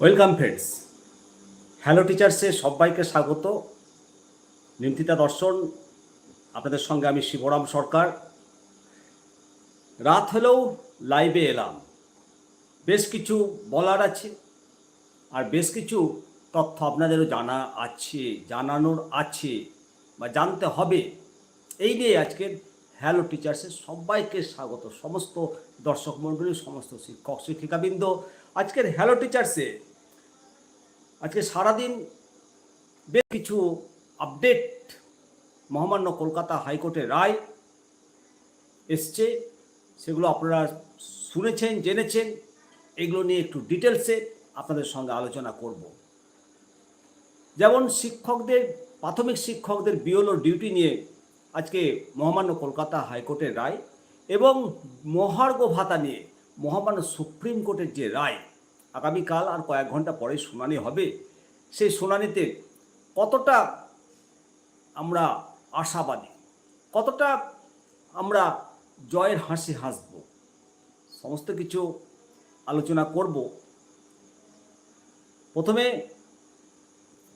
Welcome friends. Hello টিচার্সে সবাইকে স্বাগত। নিমতিতা দর্শন, আপনাদের সঙ্গে আমি শিবরাম সরকার। রাত হলেও লাইভে এলাম। বেশ কিছু বলার আছে আর বেশ কিছু তথ্য আপনাদেরও জানা আছে, জানানোর আছে বা জানতে হবে। এই নিয়ে আজকের হ্যালো টিচার্সের সবাইকে স্বাগত। সমস্ত দর্শক মণ্ডলী, সমস্ত শিক্ষক, শিক্ষিকাবৃন্দ আজকের হ্যালো টিচার্সে আজকে সারাদিন বেশ কিছু আপডেট মহামান্য কলকাতা হাইকোর্টের রায় এসছে, সেগুলো আপনারা শুনেছেন, জেনেছেন, এগুলো নিয়ে একটু ডিটেলসে আপনাদের সঙ্গে আলোচনা করব। যেমন শিক্ষকদের, প্রাথমিক শিক্ষকদের বিওলো ডিউটি নিয়ে আজকে মহামান্য কলকাতা হাইকোর্টের রায় এবং মহার্ঘ ভাতা নিয়ে মহামান্য সুপ্রিম কোর্টের যে রায়, আগামীকাল আর কয়েক ঘণ্টা পরে শুনানি হবে, সেই শুনানিতে কতটা আমরা আশাবাদী, কতটা আমরা জয়ের হাসি হাসব, সমস্ত কিছু আলোচনা করব। প্রথমে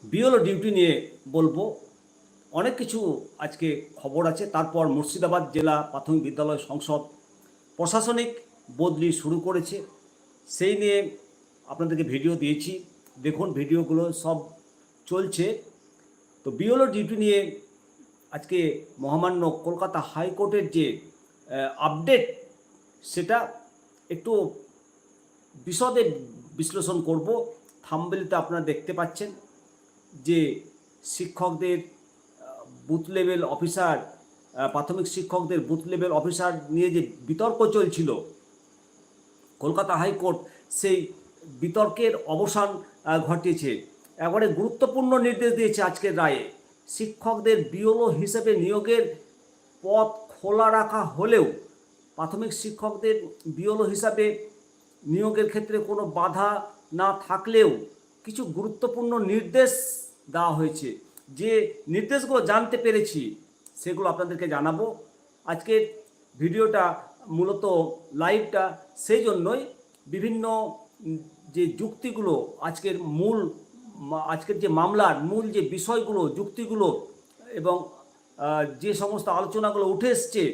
বিওলো ডিউটি নিয়ে বলব, অনেক কিছু আজকে খবর আছে, তারপর মুর্শিদাবাদ জেলা প্রাথমিক বিদ্যালয় সংসদ, প্রশাসনিক বদলি শুরু করেছে। সেই নিয়ে আপনাদেরকে ভিডিও দিয়েছি। দেখুন ভিডিওগুলো সব চলছে। তো বিওলো ডিউটি নিয়ে আজকে মহামান্য কলকাতা হাইকোর্টের যে আপডেট সেটা একটু বিশদে বিশ্লেষণ করব। থাম্বেলিতে আপনারা দেখতে পাচ্ছেন যে শিক্ষকদের বুথ লেভেল অফিসার প্রাথমিক শিক্ষকদের বুথ লেভেল অফিসার নিয়ে যে বিতর্ক চলছিল কলকাতা হাইকোর্ট সেই বিতর্কের অবসান ঘটিয়েছে। একবারে গুরুত্বপূর্ণ নির্দেশ দিয়েছে আজকের রায়ে। শিক্ষকদের বিওলো হিসেবে নিয়োগের পথ খোলা রাখা হলেও প্রাথমিক শিক্ষকদের বিওলো হিসাবে নিয়োগের ক্ষেত্রে কোনো বাধা না থাকলেও কিছু গুরুত্বপূর্ণ নির্দেশ দেওয়া হয়েছে। যে নির্দেশগুলো জানতে পেরেছি সেগুলো আপনাদেরকে জানাব। আজকের ভিডিওটা মূলত লাইভটা সেই জন্যই বিভিন্ন যে যুক্তিগুলো আজকের মূল আজকের যে মামলার মূল যে বিষয়গুলো, যুক্তিগুলো এবং যে সমস্ত আলোচনাগুলো উঠে এসছে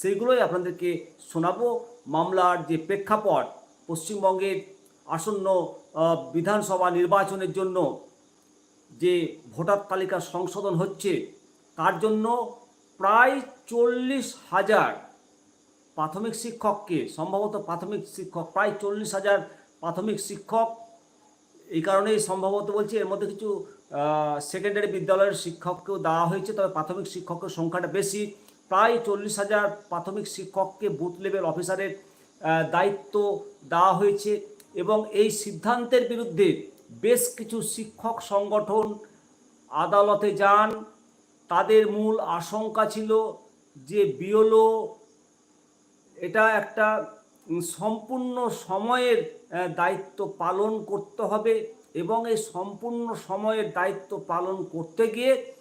সেইগুলোই আপনাদেরকে শোনাবো। মামলার যে প্রেক্ষাপট পশ্চিমবঙ্গের আসন্ন বিধানসভা নির্বাচনের জন্য যে ভোটার তালিকা সংশোধন হচ্ছে, তার জন্য প্রায় চল্লিশ হাজার প্রাথমিক শিক্ষককে, সম্ভবত প্রাথমিক শিক্ষক, প্রায় চল্লিশ হাজার প্রাথমিক শিক্ষক। এই কারণেই সম্ভবত বলছি এর মধ্যে কিছু সেকেন্ডারি বিদ্যালয়ের শিক্ষককেও দেওয়া হয়েছে, তবে প্রাথমিক শিক্ষকের সংখ্যাটা বেশি। প্রায় চল্লিশ হাজার প্রাথমিক শিক্ষককে বুথ লেভেল অফিসারের দায়িত্ব দেওয়া হয়েছে এবং এই সিদ্ধান্তের বিরুদ্ধে বেশ কিছু শিক্ষক সংগঠন আদালতে যান। তাদের মূল আশঙ্কা ছিল যে বিওলো এটা একটা সম্পূর্ণ সময়ের দায়িত্ব পালন করতে হবে এবং এই সম্পূর্ণ সময়ের দায়িত্ব পালন করতে গিয়ে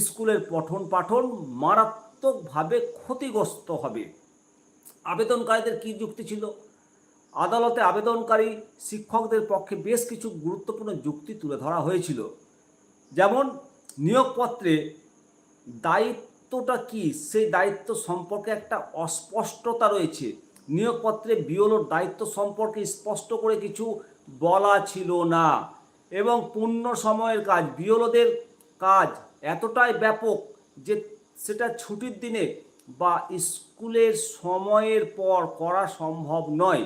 স্কুলের পঠন পাঠন মারাত্মকভাবে ক্ষতিগ্রস্ত হবে। আবেদনকারীদের কী যুক্তি ছিল? আদালতে আবেদনকারী শিক্ষকদের পক্ষে বেশ কিছু গুরুত্বপূর্ণ যুক্তি তুলে ধরা হয়েছিল। যেমন, নিয়োগপত্রে দায়িত্বটা কি? সেই দায়িত্ব সম্পর্কে একটা অস্পষ্টতা রয়েছে। নিয়োগপত্রে বিওলোর দায়িত্ব সম্পর্কে স্পষ্ট করে কিছু বলা ছিল না এবং পূর্ণ সময়ের কাজ বিওলোদের কাজ এতটাই ব্যাপক যে সেটা ছুটির দিনে বা স্কুলের সময়ের পর করা সম্ভব নয়।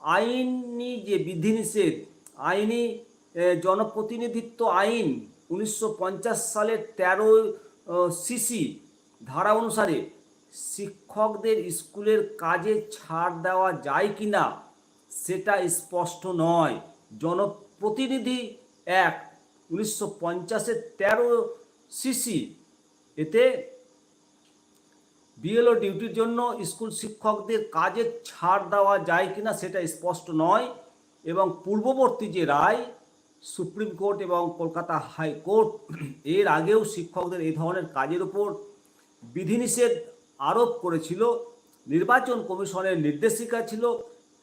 আইনি যে বিধিনিষেধ, আইনি জনপ্রতিনিধিত্ব আইন উনিশশো পঞ্চাশ সালের তেরো সিসি, ধারা অনুসারে শিক্ষকদের স্কুলের কাজে ছাড় দেওয়া যায় কি না সেটা স্পষ্ট নয়। জনপ্রতিনিধি এক, উনিশশো পঞ্চাশের তেরো সিসি, এতে বিএলও ডিউটির জন্য স্কুল শিক্ষকদের কাজে ছাড় দেওয়া যায় কিনা সেটা স্পষ্ট নয় এবং পূর্ববর্তী যে রায় সুপ্রিম কোর্ট এবং কলকাতা হাইকোর্ট এর আগেও শিক্ষকদের এই ধরনের কাজের উপর বিধিনিষেধ আরোপ করেছিল। নির্বাচন কমিশনের নির্দেশিকা ছিল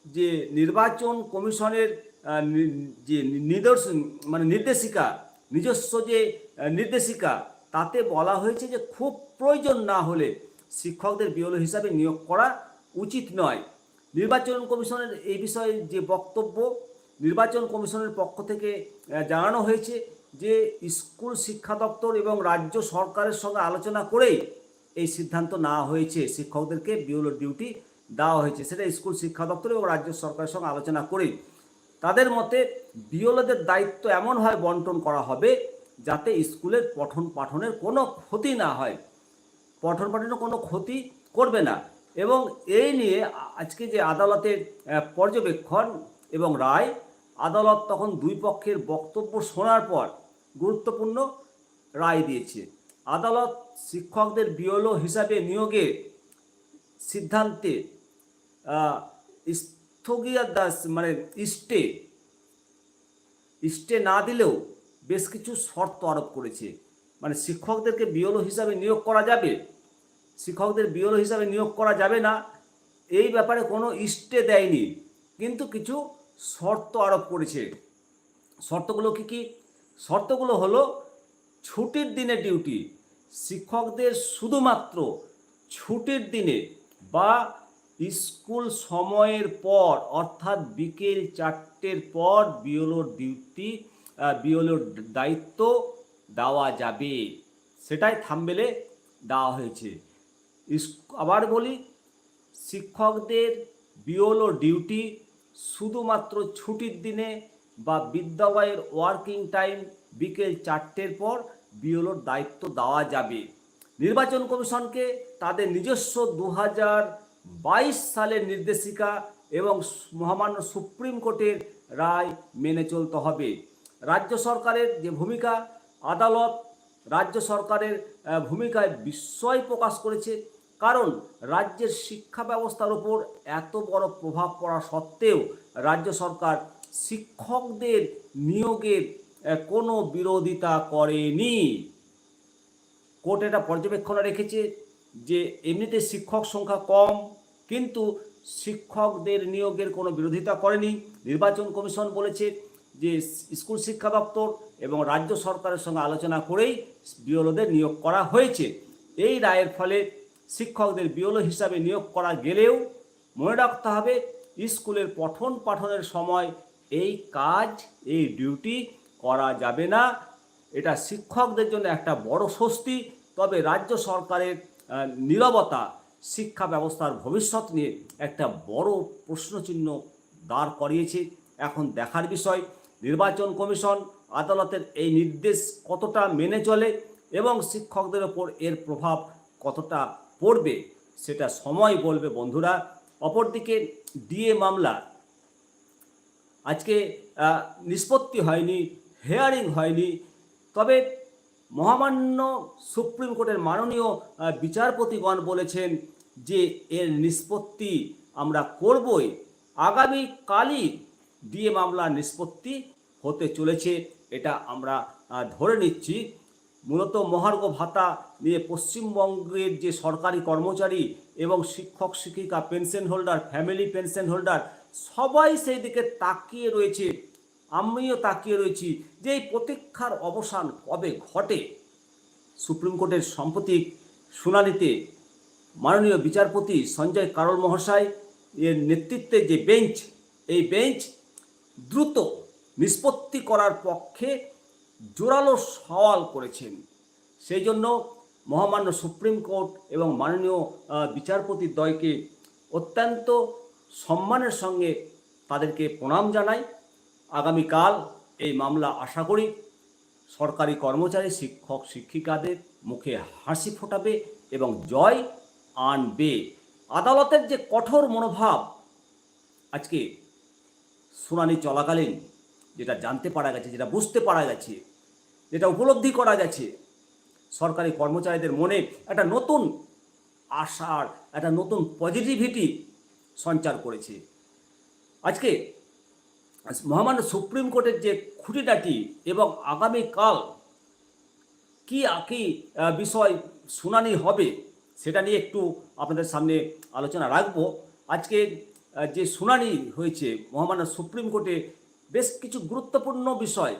যে নির্বাচন কমিশনের যে নিদর্শন মানে নির্দেশিকা, নিজস্ব যে নির্দেশিকা, তাতে বলা হয়েছে যে খুব প্রয়োজন না হলে শিক্ষকদের বিওলো হিসাবে নিয়োগ করা উচিত নয়। নির্বাচন কমিশনের এই বিষয়ে যে বক্তব্য নির্বাচন কমিশনের পক্ষ থেকে জানানো হয়েছে যে স্কুল শিক্ষা দপ্তর এবং রাজ্য সরকারের সঙ্গে আলোচনা করেই এই সিদ্ধান্ত নেওয়া হয়েছে। শিক্ষকদেরকে বিওলো ডিউটি দেওয়া হয়েছে। সেটা স্কুল শিক্ষা দপ্তর এবং রাজ্য সরকারের সঙ্গে আলোচনা করেই। তাদের মতে বিওলোদের দায়িত্ব এমনভাবে বন্টন করা হবে যাতে স্কুলের পঠন পাঠনের কোনো ক্ষতি না হয়। পঠন পাঠনের কোনো ক্ষতি করবে না এবং এই নিয়ে আজকে যে আদালতের পর্যবেক্ষণ এবং রায় আদালত তখন দুই পক্ষের বক্তব্য শোনার পর গুরুত্বপূর্ণ রায় দিয়েছে। আদালত শিক্ষকদের বিওলো হিসাবে নিয়োগের সিদ্ধান্তে আহ, স্থগিতাদেশ মানে স্টে স্টে না দিলেও বেশ কিছু শর্ত আরোপ করেছে। মানে শিক্ষকদেরকে বিওলো হিসাবে নিয়োগ করা যাবে? শিক্ষকদের বিওলো হিসাবে নিয়োগ করা যাবে না? এই ব্যাপারে কোনো স্টে দেয়নি। কিন্তু কিছু শর্ত আরোপ করেছে। শর্তগুলো কি কি? শর্তগুলো হলো ছুটির দিনে ডিউটি। শিক্ষকদের শুধুমাত্র ছুটির দিনে বা স্কুল সময়ের পর, অর্থাৎ বিকেল চারটের পর বিওলোর ডিউটি বিওলোর দায়িত্ব দেওয়া যাবে। সেটাই থামবেলে দেওয়া হয়েছে। আবার বলি, শিক্ষকদের বিওলো ডিউটি শুধুমাত্র ছুটির দিনে বা বিদ্যালয়ের ওয়ার্কিং টাইম বিকেল চারটের পর বিওলোর দায়িত্ব দেওয়া যাবে। নির্বাচন কমিশনকে তাদের নিজস্ব দু বাইশ সালের নির্দেশিকা এবং মহামান্য সুপ্রিম কোর্টের রায় মেনে চলতে হবে। রাজ্য সরকারের যে ভূমিকা, আদালত রাজ্য সরকারের ভূমিকায় বিস্ময় প্রকাশ করেছে। কারণ রাজ্যের শিক্ষা ব্যবস্থার উপর এত বড় প্রভাব পড়া সত্ত্বেও রাজ্য সরকার শিক্ষকদের নিয়োগের কোনো বিরোধিতা করেনি। কোর্ট এটা পর্যবেক্ষণে রেখেছে যে এমনিতে শিক্ষক সংখ্যা কম, কিন্তু শিক্ষকদের নিয়োগের কোনো বিরোধিতা করেনি। নির্বাচন কমিশন বলেছে যে স্কুল শিক্ষা দপ্তর এবং রাজ্য সরকারের সঙ্গে আলোচনা করেই বিওলোদের নিয়োগ করা হয়েছে। এই রায়ের ফলে শিক্ষকদের বিওলো হিসাবে নিয়োগ করা গেলেও মনে রাখতে হবে, স্কুলের পঠন পাঠনের সময় এই কাজ, এই ডিউটি করা যাবে না। এটা শিক্ষকদের জন্য একটা বড় স্বস্তি। তবে রাজ্য সরকারের নীরবতা, শিক্ষা ব্যবস্থার ভবিষ্যৎ নিয়ে একটা বড় প্রশ্নচিহ্ন দাঁড় করিয়েছে। এখন দেখার বিষয়, নির্বাচন কমিশন আদালতের এই নির্দেশ কতটা মেনে চলে এবং শিক্ষকদের ওপর এর প্রভাব কতটা পড়বে, সেটা সময় বলবে বন্ধুরা। অপরদিকে ডিএ মামলা, আজকে নিষ্পত্তি হয়নি হেয়ারিং হয়নি, তবে মহামান্য সুপ্রিম কোর্টের মাননীয় বিচারপতিগণ বলেছেন যে এর নিষ্পত্তি আমরা করবই। আগামীকালই ডিএ মামলা নিষ্পত্তি হতে চলেছে, এটা আমরা ধরে নিচ্ছি। মূলত মহার্ঘ ভাতা নিয়ে পশ্চিমবঙ্গের যে সরকারি কর্মচারী এবং শিক্ষক, শিক্ষিকা, pension holder, family pension holder, সবাই সেই দিকে তাকিয়ে রয়েছে। আমিও তাকিয়ে রয়েছি যে এই প্রতীক্ষার অবসান কবে ঘটে? সুপ্রিম কোর্টের সাম্প্রতিক শুনানিতে মাননীয় বিচারপতি সঞ্জয় কারল মহাশয় এর নেতৃত্বে যে বেঞ্চ, এই বেঞ্চ দ্রুত নিষ্পত্তি করার পক্ষে জোরালো সওয়াল করেছেন। সেই জন্য মহামান্য সুপ্রিম কোর্ট এবং মাননীয় বিচারপতি দ্বয়কে অত্যন্ত সম্মানের সঙ্গে তাদেরকে প্রণাম জানাই। আগামীকাল এই মামলা আশা করি সরকারি কর্মচারী, শিক্ষক, শিক্ষিকাদের মুখে হাসি ফোটাবে এবং জয় আনবে। আদালতের যে কঠোর মনোভাব আজকে শুনানি চলাকালীন যেটা জানতে পারা গেছে, যেটা বুঝতে পারা গেছে, যেটা উপলব্ধি করা গেছে, সরকারি কর্মচারীদের মনে একটা নতুন আশার, একটা নতুন পজিটিভিটি সঞ্চার করেছে। আজকে মহামান্য সুপ্রিম কোর্টের যে খুঁটিটাটি এবং আগামীকাল কি কি বিষয় শুনানি হবে, সেটা নিয়ে একটু আপনাদের সামনে আলোচনা রাখব। আজকে যে শুনানি হয়েছে মহামান্য সুপ্রিম কোর্টে বেশ কিছু গুরুত্বপূর্ণ বিষয়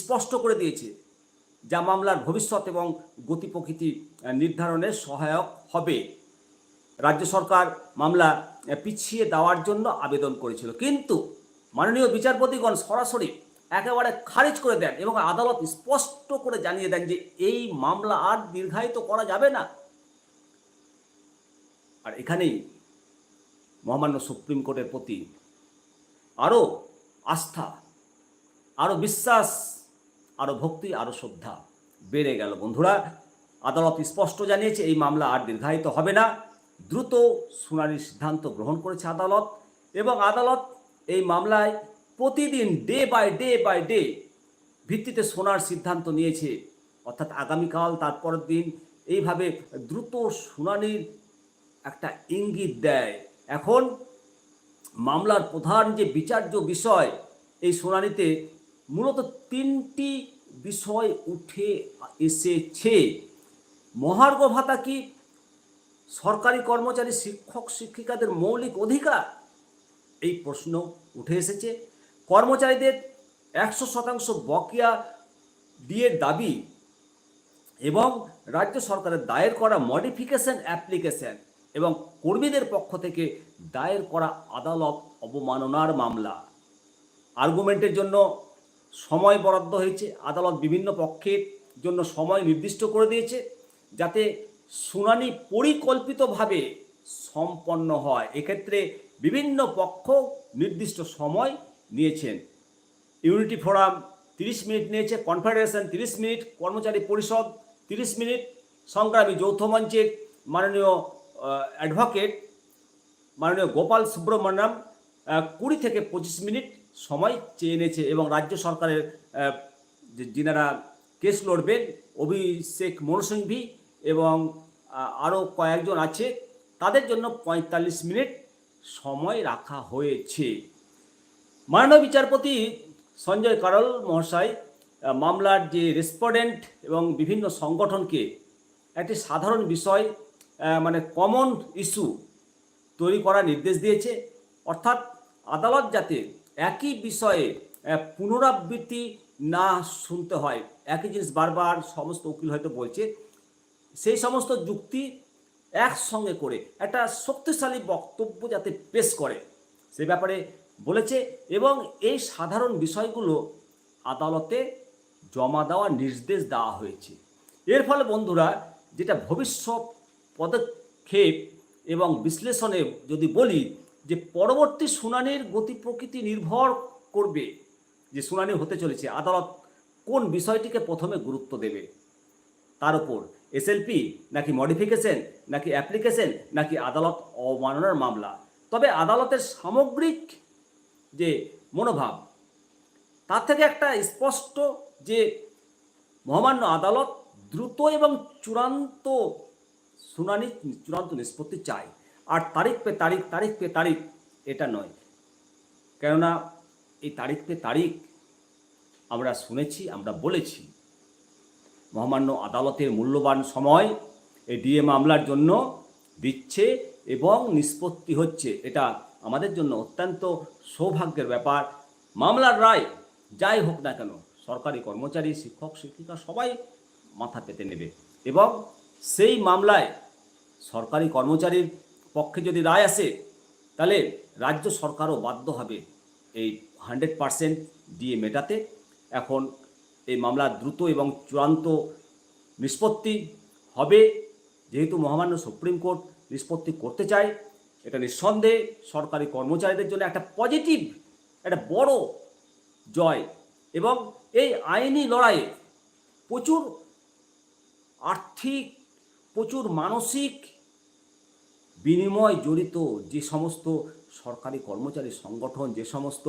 স্পষ্ট করে দিয়েছে, যা মামলার ভবিষ্যৎ এবং গতি প্রকৃতি নির্ধারণে সহায়ক হবে। রাজ্য সরকার মামলা পিছিয়ে দেওয়ার জন্য আবেদন করেছিল, কিন্তু মাননীয় বিচারপতিগণ সরাসরি একেবারে খারিজ করে দেন এবং আদালত স্পষ্ট করে জানিয়ে দেন যে এই মামলা আর দীর্ঘায়িত করা যাবে না। আর এখানেই মহামান্য সুপ্রিম কোর্টের প্রতি আরও আস্থা আরও বিশ্বাস আরও ভক্তি আরও শ্রদ্ধা বেড়ে গেল বন্ধুরা। আদালত স্পষ্ট জানিয়েছে, এই মামলা আর দীর্ঘায়িত হবে না। দ্রুত শুনানির সিদ্ধান্ত গ্রহণ করেছে আদালত এবং আদালত এই মামলায় প্রতিদিন day by day by day ভিত্তিতে শোনার সিদ্ধান্ত নিয়েছে। অর্থাৎ আগামীকাল, তারপরের দিন এইভাবে দ্রুত শুনানির একটা ইঙ্গিত দেয়। এখন মামলার প্রধান যে বিচার্য বিষয়, এই শুনানিতে মূলত তিনটি বিষয় উঠে এসেছে। মহার্ঘ ভাতা কি? সরকারি কর্মচারী, শিক্ষক, শিক্ষিকাদের মৌলিক অধিকার? এই প্রশ্ন উঠে এসেছে। কর্মচারীদের একশো শতাংশ বকেয়া ডিএর দাবি এবং রাজ্য সরকারের দায়ের করা মডিফিকেশন অ্যাপ্লিকেশন এবং কর্মীদের পক্ষ থেকে দায়ের করা আদালত অবমাননার মামলা। আর্গুমেন্টের জন্য সময় বরাদ্দ হয়েছে। আদালত বিভিন্ন পক্ষের জন্য সময় নির্দিষ্ট করে দিয়েছে যাতে শুনানি পরিকল্পিতভাবে সম্পন্ন হয়। এক্ষেত্রে বিভিন্ন পক্ষ নির্দিষ্ট সময় নিয়েছেন। ইউনিটি ফোরাম তিরিশ মিনিট নিয়েছে কনফেডারেশন তিরিশ মিনিট, কর্মচারী পরিষদ তিরিশ মিনিট, সংগ্রামী যৌথ মঞ্চের মাননীয় অ্যাডভোকেট মাননীয় গোপাল সুব্রমণ্যম কুড়ি থেকে পঁচিশ মিনিট সময় চেয়ে এনেছে এবং রাজ্য সরকারের যিনারা কেস লড়বেন, অভিষেক মনু সিংভি এবং আরও কয়েকজন আছে, তাদের জন্য পঁয়তাল্লিশ মিনিট সময় রাখা হয়েছে। মাননীয় বিচারপতি সঞ্জয় কারল মহাশয় মামলার যে রেসপন্ডেন্ট এবং বিভিন্ন সংগঠনকে, একটি সাধারণ বিষয় মানে কমন ইস্যু তৈরি করার নির্দেশ দিয়েছে। অর্থাৎ আদালত যাতে একই বিষয়ে পুনরাবৃত্তি না শুনতে হয়, একই জিনিস বারবার সমস্ত উকিল হয়তো বলছে, সেই সমস্ত যুক্তি একসঙ্গে করে একটা শক্তিশালী বক্তব্য যাতে পেশ করে, সে ব্যাপারে বলেছে এবং এই সাধারণ বিষয়গুলো আদালতে জমা দেওয়ার নির্দেশ দেওয়া হয়েছে। এর ফলে বন্ধুরা, যেটা ভবিষ্যৎ পদক্ষেপ এবং বিশ্লেষণে যদি বলি যে পরবর্তী শুনানির গতি প্রকৃতি নির্ভর করবে যে শুনানি হতে চলেছে, আদালত কোন বিষয়টিকে প্রথমে গুরুত্ব দেবে? তার উপর এসএলপি নাকি মডিফিকেশন, নাকি অ্যাপ্লিকেশন, নাকি আদালত অবমাননার মামলা? তবে আদালতের সামগ্রিক যে মনোভাব, তার থেকে একটা স্পষ্ট যে মহামান্য আদালত দ্রুত এবং চূড়ান্ত শুনানি চূড়ান্ত নিষ্পত্তি চাই। আর তারিখ পে তারিখ তারিখ পে তারিখ, এটা নয়। কেননা এই তারিখ পে তারিখ আমরা শুনেছি, আমরা বলেছি। মহামান্য আদালতের মূল্যবান সময় এই ডিএ মামলার জন্য দিচ্ছে এবং নিষ্পত্তি হচ্ছে। এটা আমাদের জন্য অত্যন্ত সৌভাগ্যের ব্যাপার। মামলার রায় যাই হোক না কেন, সরকারি কর্মচারী, শিক্ষক, শিক্ষিকা সবাই মাথা পেতে নেবে এবং সেই মামলায় সরকারি কর্মচারীর পক্ষে যদি রায় আসে, তাহলে রাজ্য সরকারও বাধ্য হবে এই হান্ড্রেড পারসেন্ট দিয়ে মেটাতে। এখন এই মামলা দ্রুত এবং চূড়ান্ত নিষ্পত্তি হবে। যেহেতু মহামান্য সুপ্রিম কোর্ট নিষ্পত্তি করতে চায়, এটা নিঃসন্দেহে সরকারি কর্মচারীদের জন্য একটা পজিটিভ, একটা বড় জয়। এবং এই আইনি লড়াইয়ে প্রচুর আর্থিক প্রচুর মানসিক বিনিময় জড়িত যে সমস্ত সরকারি কর্মচারী সংগঠন, যে সমস্ত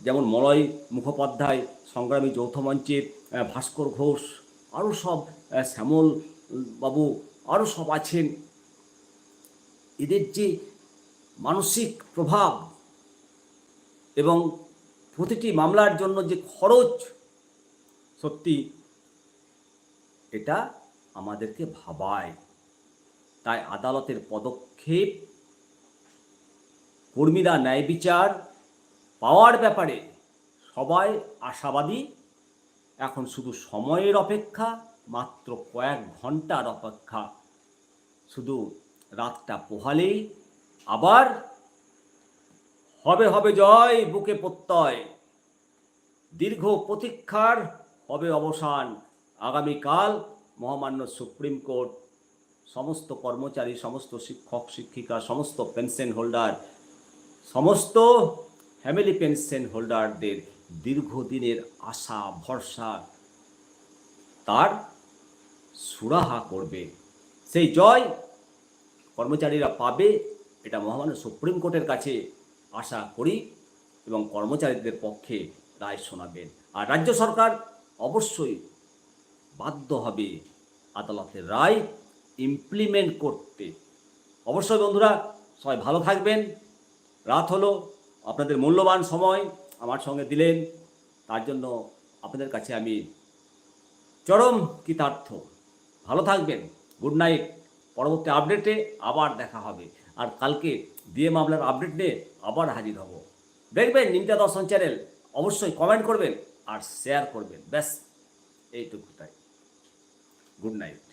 যেমন মলয় মুখোপাধ্যায়, সংগ্রামী যৌথ মঞ্চের ভাস্কর ঘোষ আরও সব শ্যামল বাবু আরও সব আছেন। এদের যে মানসিক প্রভাব এবং প্রতিটি মামলার জন্য যে খরচ, সত্যি এটা আমাদেরকে ভাবায়। তাই আদালতের পদক্ষেপ, কর্মীরা ন্যায় বিচার পাওয়ার ব্যাপারে সবাই আশাবাদী। এখন শুধু সময়ের অপেক্ষা, মাত্র কয়েক ঘণ্টার অপেক্ষা। শুধু রাতটা পোহালেই আবার হবে হবে জয়, বুকে প্রত্যয়। দীর্ঘ প্রতীক্ষার হবে অবসান। আগামীকাল মহামান্য সুপ্রিম কোর্ট, সমস্ত কর্মচারী, সমস্ত শিক্ষক, শিক্ষিকা, সমস্ত পেনশন হোল্ডার, সমস্ত ফ্যামিলি পেনশন হোল্ডারদের দীর্ঘদিনের আশা, ভরসা, তার সুরাহা করবে। সেই জয় কর্মচারীরা পাবে, এটা মহামান্য সুপ্রিম কোর্টের কাছে আশা করি এবং কর্মচারীদের পক্ষে রায় শোনাবেন। আর রাজ্য সরকার অবশ্যই বাধ্য হবে আদালতের রায় ইমপ্লিমেন্ট করতে। অবশ্যই বন্ধুরা, সবাই ভালো থাকবেন। রাত হলো, আপনাদের মূল্যবান সময় আমার সঙ্গে দিলেন। তার জন্য আপনাদের কাছে আমি চরম কৃতার্থ। ভালো থাকবেন। Good night. পরবর্তী আপডেটে আবার দেখা হবে। আর কালকে দিয়ে মামলার আপডেট নিয়ে আবার হাজির হব। দেখবেন নিমতা দর্শন চ্যানেল। অবশ্যই কমেন্ট করবেন আর শেয়ার করবেন। ব্যাস, এইটুকুটাই। Good night